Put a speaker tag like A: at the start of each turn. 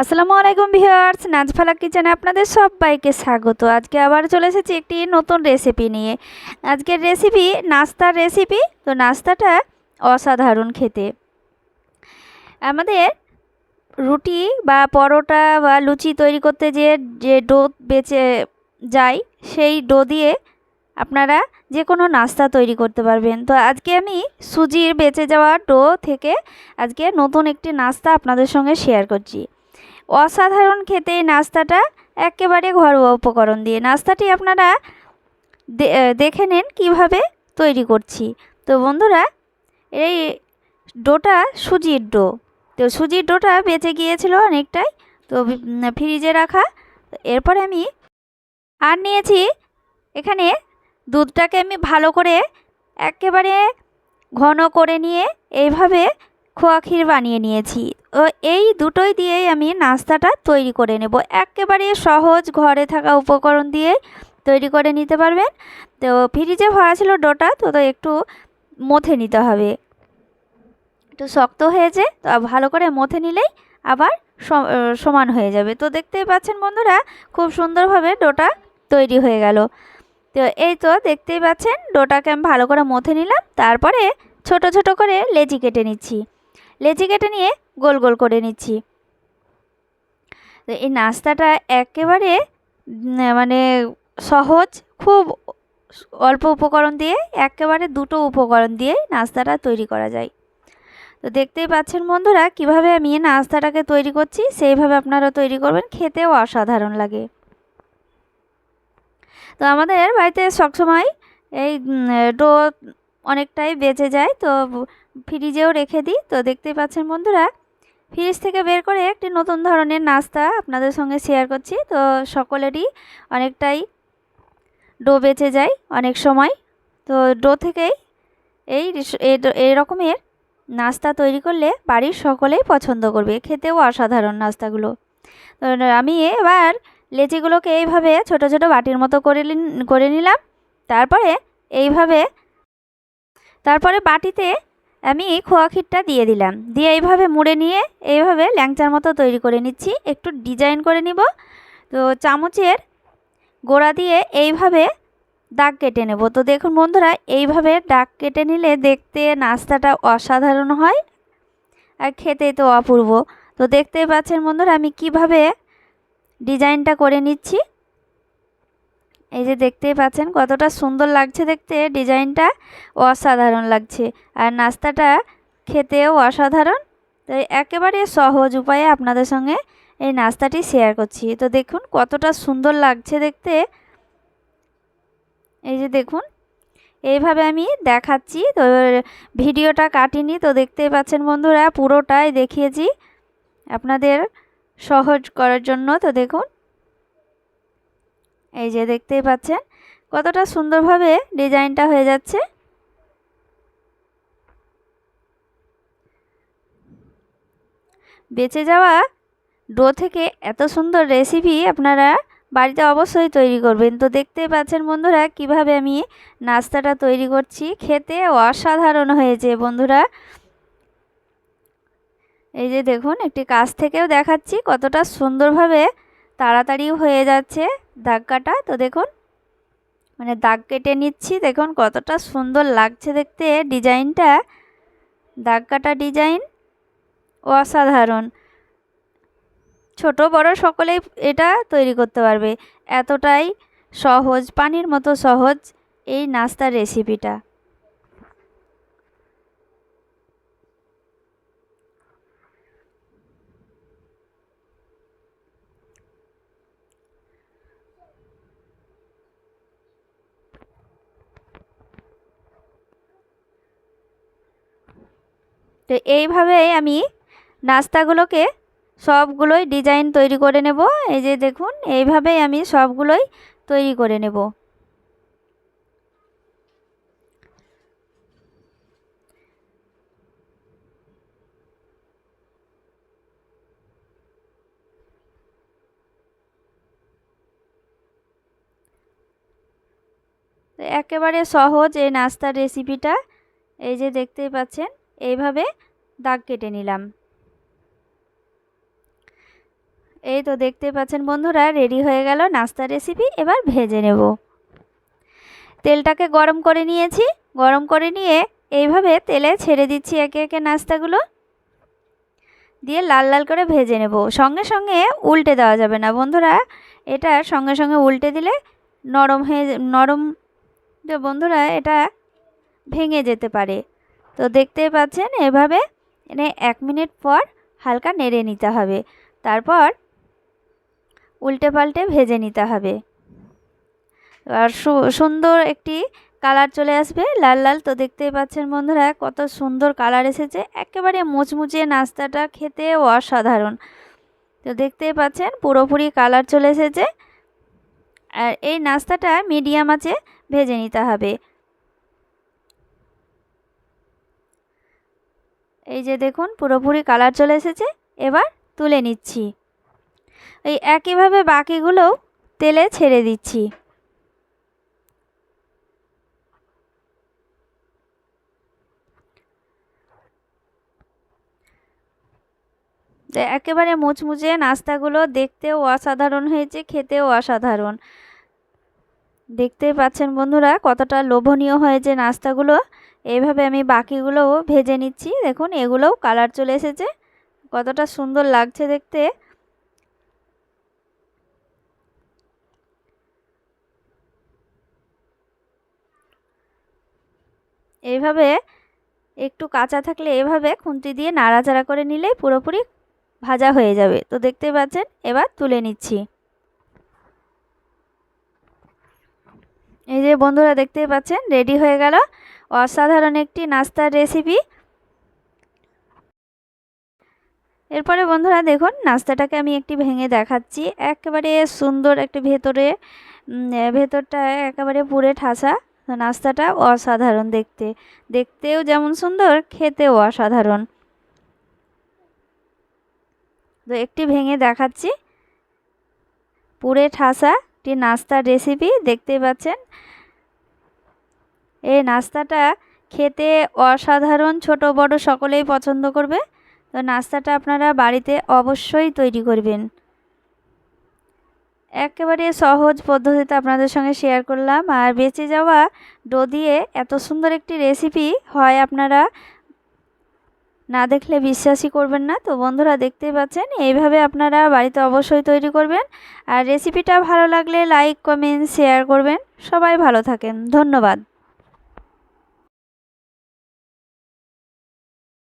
A: আসসালামু আলাইকুম ভিউয়ার্স, নাজফালা কিচেনে আপনাদের সবাইকে স্বাগত। আজকে আবার চলে এসেছি একটি নতুন রেসিপি নিয়ে। আজকের রেসিপি নাস্তার রেসিপি তো নাস্তাটা অসাধারণ খেতে। আমাদের রুটি বা পরোটা বা লুচি তৈরি করতে যে যে ডো বেঁচে যায়, সেই ডো দিয়ে আপনারা যে কোনো নাস্তা তৈরি করতে পারবেন। তো আজকে আমি সুজির বেঁচে যাওয়া ডো থেকে আজকে নতুন একটি নাস্তা আপনাদের সঙ্গে শেয়ার করছি। অসাধারণ খেতে এই নাস্তাটা একেবারে ঘরোয়া উপকরণ দিয়ে। নাস্তাটি আপনারা দেখে নিন কীভাবে তৈরি করছি। তো বন্ধুরা, এই ডোটা সুজির ডো। তো সুজির ডোটা বেঁচে গিয়েছিল অনেকটাই, তো ফ্রিজে রাখা। এরপরে আমি আর নিয়েছি এখানে দুধটাকে আমি ভালো করে একেবারে ঘন করে নিয়ে এইভাবে খোয়া ক্ষীর বানিয়ে নিয়েছি। ও এই দুটোই দিয়েই আমি নাস্তাটা তৈরি করে নেব। একেবারে সহজ ঘরে থাকা উপকরণ দিয়ে তৈরি করে নিতে পারবেন। তো ফ্রিজে ভরা ছিল ডোটা, তো তো একটু মথে নিতে হবে। একটু শক্ত হয়েছে, তো ভালো করে মথে নিলেই আবার সমান হয়ে যাবে। তো দেখতেই পাচ্ছেন বন্ধুরা, খুব সুন্দরভাবে ডোটা তৈরি হয়ে গেল। তো এই তো দেখতেই পাচ্ছেন, ডোটাকে আমি ভালো করে মথে নিলাম। তারপরে ছোট ছোট করে লেচি কেটে নিচ্ছি। লেচি কেটে নিয়ে গোল গোল করে নিচ্ছি। তো এই নাস্তাটা একেবারে মানে সহজ, খুব অল্প উপকরণ দিয়ে, একেবারে দুটো উপকরণ দিয়ে নাস্তাটা তৈরি করা যায়। তো দেখতেই পাচ্ছেন বন্ধুরা, কীভাবে আমি নাস্তাটাকে তৈরি করছি, সেইভাবে আপনারা তৈরি করবেন, খেতেও অসাধারণ লাগে। তো আমাদের বাড়িতে সবসময় এই ডো অনেকটাই বেঁচে যায়, তো ফ্রিজেও রেখে দিই। তো দেখতেই পাচ্ছেন বন্ধুরা ফ্রিজ থেকে বের করে একটি নতুন ধরনের নাস্তা আপনাদের সঙ্গে শেয়ার করছি। তো সকলেরই অনেকটাই ডো বেঁচে যায় অনেক সময়। তো ডো থেকেই এই এই রকমের নাস্তা তৈরি করলে বাড়ির সকলেই পছন্দ করবে। খেতেও অসাধারণ নাস্তাগুলো। তো আমি এবার লেচিগুলোকে এইভাবে ছোট ছোট বাটির মতো করে করে নিলাম। তারপরে এইভাবে তারপরে বাটিতে আমি খোয়া ক্ষীরটা দিয়ে দিলাম। দিয়ে এইভাবে মুড়ে নিয়ে এইভাবে ল্যাংচার মতো তৈরি করে নিচ্ছি। একটু ডিজাইন করে নিব। তো চামচের গোড়া দিয়ে এইভাবে দাগ কেটে নেব। তো দেখুন বন্ধুরা, এইভাবে দাগ কেটে নিলে দেখতে নাস্তাটা অসাধারণ হয় আর খেতে তো অপূর্ব। তো দেখতেই পাচ্ছেন বন্ধুরা, আমি কীভাবে ডিজাইনটা করে নিচ্ছি। এই যে দেখতেই পাচ্ছেন কতটা সুন্দর লাগছে দেখতে। ডিজাইনটা অসাধারণ লাগছে। আর নাস্তাটা খেতেও অসাধারণ। তো একেবারে সহজ উপায়ে আপনাদের সঙ্গে এই নাস্তাটি শেয়ার করছি। তো দেখুন কতটা সুন্দর লাগছে দেখতে। এই যে দেখুন, এইভাবে আমি দেখাচ্ছি। তো ভিডিওটা কাটিনি, তো দেখতেই পাচ্ছেন বন্ধুরা পুরোটাই দেখিয়েছি আপনাদের সহজ করার জন্য। তো দেখুন এই যে দেখতেই পাচ্ছেন, কতটা সুন্দরভাবে ডিজাইনটা হয়ে যাচ্ছে। বেঁচে যাওয়া ডো থেকে এত সুন্দর রেসিপি আপনারা বাড়িতে অবশ্যই তৈরি করবেন। তো দেখতেই পাচ্ছেন বন্ধুরা, কীভাবে আমি নাস্তাটা তৈরি করছি। খেতে অসাধারণ হয়েছে বন্ধুরা। এই যে দেখুন, একটি কাছ থেকেও দেখাচ্ছি কতটা সুন্দরভাবে তাড়াতাড়ি হয়ে যাচ্ছে। দাগ কাটা তো দেখুন মানে দাগ কেটে নিচ্ছি, দেখুন কতটা সুন্দর লাগছে দেখতে। ডিজাইনটা দাগ কাটা ডিজাইন, অসাধারণ। ছোট, বড় সকলেই এটা তৈরি করতে পারবে। এতটাই সহজ, পানির মতো সহজ এই নাস্তার রেসিপিটা তো এইভাবেই আমি নাস্তাগুলোকে সবগুলোই ডিজাইন তৈরি করে নেব। এই যে দেখুন, এইভাবেই আমি সবগুলোই তৈরি করে নেব। একেবারে সহজ এই নাস্তার রেসিপিটা। এই যে দেখতেই পাচ্ছেন এইভাবে দাগ কেটে নিলাম। এই তো দেখতে পাচ্ছেন বন্ধুরা, রেডি হয়ে গেল নাস্তা রেসিপি, এবার ভেজে নেব। তেলটাকে গরম করে নিয়েছি, গরম করে নিয়ে এইভাবে তেলে ছেড়ে দিচ্ছি একে একে নাস্তাগুলো। দিয়ে লাল লাল করে ভেজে নেব। সঙ্গে সঙ্গে উল্টে দেওয়া যাবে না বন্ধুরা, এটা সঙ্গে সঙ্গে উল্টে দিলে নরম হয়ে, নরম বন্ধুরা, এটা ভেঙে যেতে পারে। তো দেখতেই পাচ্ছেন, এভাবে এনে এক মিনিট পর হালকা নেড়ে নিতে হবে। তারপর উল্টে পাল্টে ভেজে নিতে হবে। আর সুন্দর একটি কালার চলে আসবে লাল লাল। তো দেখতেই পাচ্ছেন বন্ধুরা, কত সুন্দর কালার এসেছে। একেবারে মুচমুচে নাস্তাটা খেতে অসাধারণ। তো দেখতেই পাচ্ছেন, পুরোপুরি কালার চলে এসেছে। আর এই নাস্তাটা মিডিয়াম আছে ভেজে নিতে হবে। এই যে দেখুন, পুরোপুরি কালার চলে এসেছে। এবার তুলে নিচ্ছি। এই একইভাবে বাকিগুলোও তেলে ছেড়ে দিচ্ছি। একেবারে মুচমুচে নাস্তাগুলো দেখতেও অসাধারণ হয়েছে, খেতেও অসাধারণ। দেখতেই পাচ্ছেন বন্ধুরা, কতটা লোভনীয় হয়েছে নাস্তাগুলো। এইভাবে আমি বাকিগুলোও ভেজে নিচ্ছি। দেখুন, এগুলোও কালার চলে এসেছে। কতটা সুন্দর লাগছে দেখতে। এইভাবে একটু কাঁচা থাকলে এভাবে খুন্তি দিয়ে নাড়াচাড়া করে নিলে পুরোপুরি ভাজা হয়ে যাবে। তো দেখতে পাচ্ছেন, এবার তুলে নিচ্ছি। এই যে বন্ধুরা, দেখতে পাচ্ছেন, রেডি হয়ে গেল। অসাধারণ একটি নাস্তার রেসিপি এরপরে বন্ধুরা দেখুন, নাস্তাটাকে আমি একটি ভেঙে দেখাচ্ছি। একেবারে সুন্দর একটি ভেতরে ভেতরটা একেবারে পুরে ঠাসা। নাস্তাটা অসাধারণ দেখতে। দেখতেও যেমন সুন্দর, খেতেও অসাধারণ। তো একটি ভেঙে দেখাচ্ছি। পুরে ঠাসা একটি নাস্তার রেসিপি দেখতেই পাচ্ছেন। এই নাস্তাটা খেতে অসাধারণ, ছোট, বড় সকলেই পছন্দ করবে। তো নাস্তাটা আপনারা বাড়িতে অবশ্যই তৈরি করবেন। একেবারে সহজ পদ্ধতিতে আপনাদের সঙ্গে শেয়ার করলাম। আর বেঁচে যাওয়া ডো দিয়ে এত সুন্দর একটি রেসিপি হয় আপনারা না দেখলে বিশ্বাসই করবেন না। তো বন্ধুরা দেখতেই পাচ্ছেন, এইভাবে আপনারা বাড়িতে অবশ্যই তৈরি করবেন। আর রেসিপিটা ভালো লাগলে লাইক কমেন্ট শেয়ার করবেন। সবাই ভালো থাকেন। ধন্যবাদ।